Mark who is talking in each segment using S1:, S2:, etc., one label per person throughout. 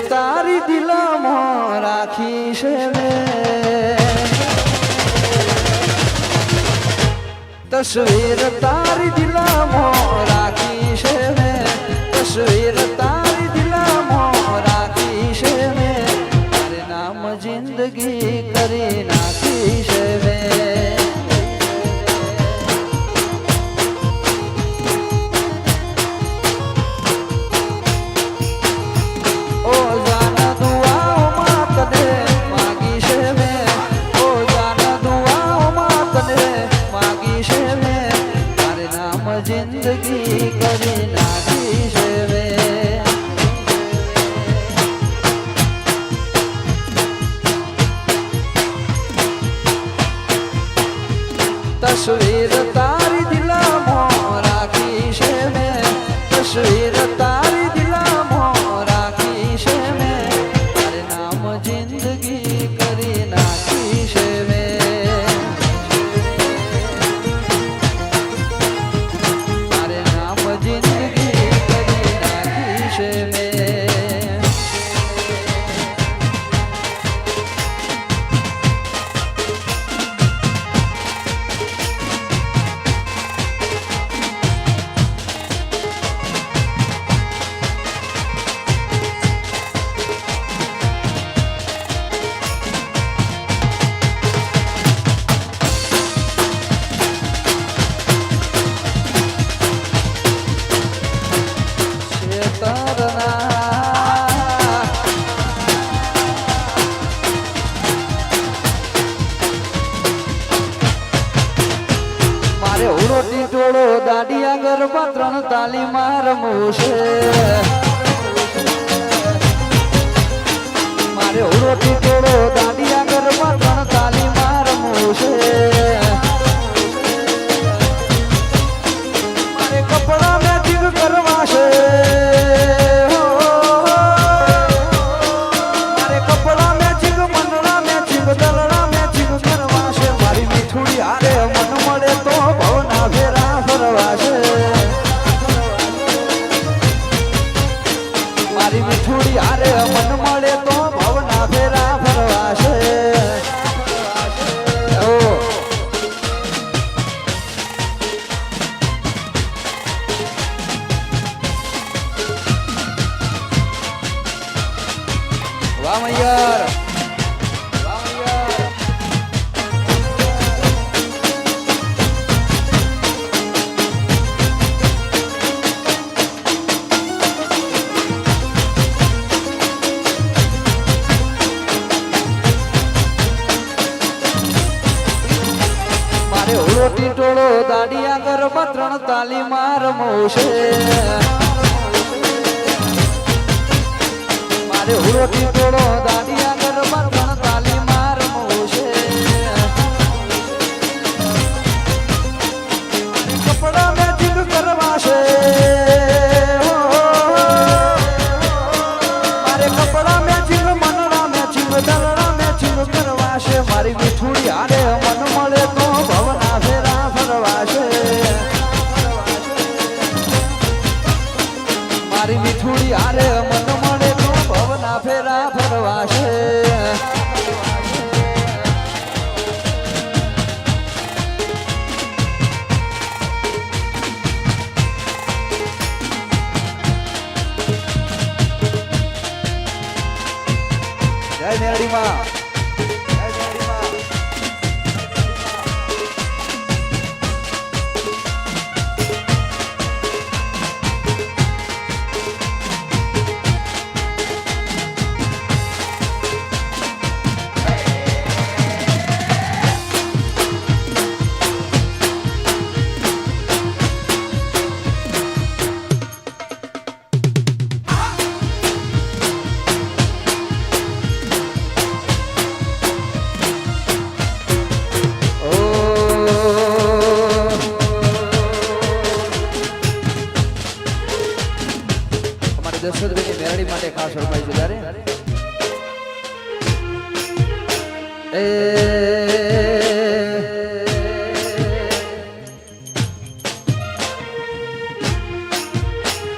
S1: તારી દિલમાં રાખી છે તસવીર તારી દિલમાં રાખી છે મેં તસવીર તારી દિલમાં રાખી છે મેં તારે નામ જિંદગી કરી નાખી છે મેં કરવું છે? મારે હુરો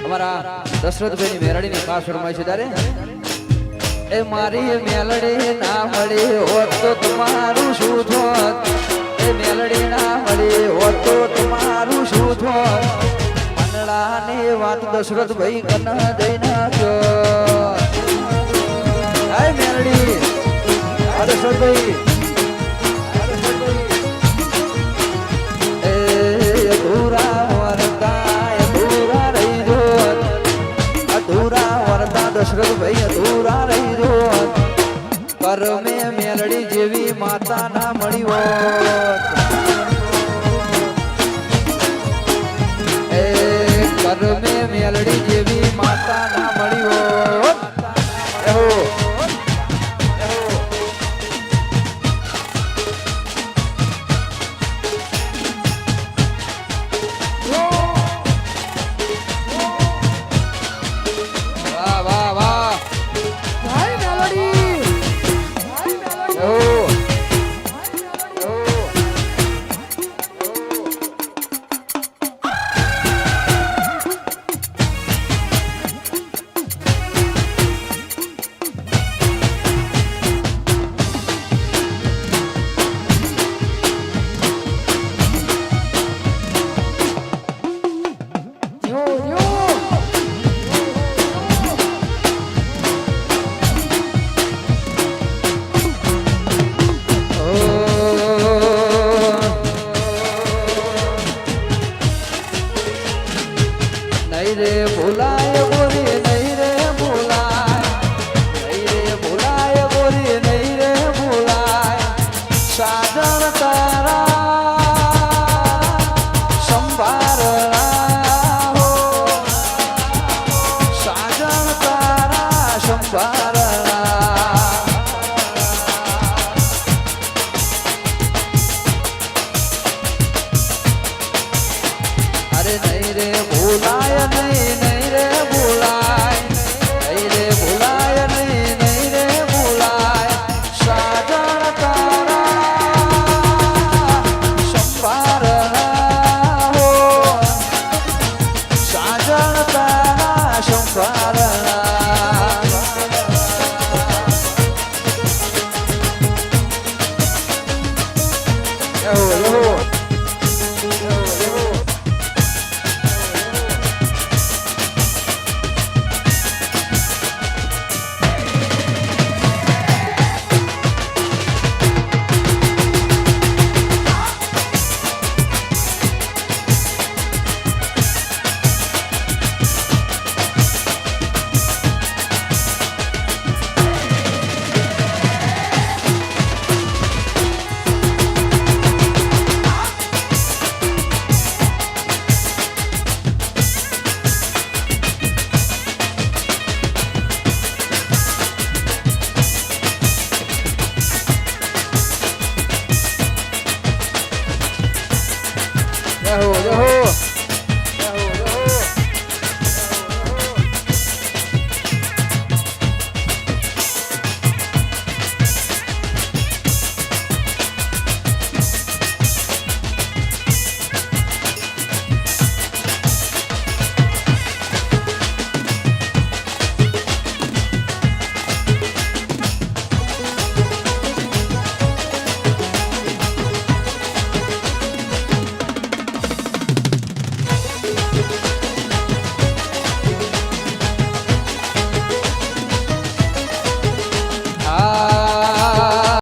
S1: અમારા દશરથભાઈની મેળડીની ખાસ ફરમાય છે ત્યારે એ મારી મેલડી ના મળે હોત તો તમારું શું થોત? એ મેલડી ના મળે હોત તો તમારું શું થોત? મંડળાને વાત દશરથભાઈ કન દઈ નાખ્યો. Meldi Dasharathbhai Come on,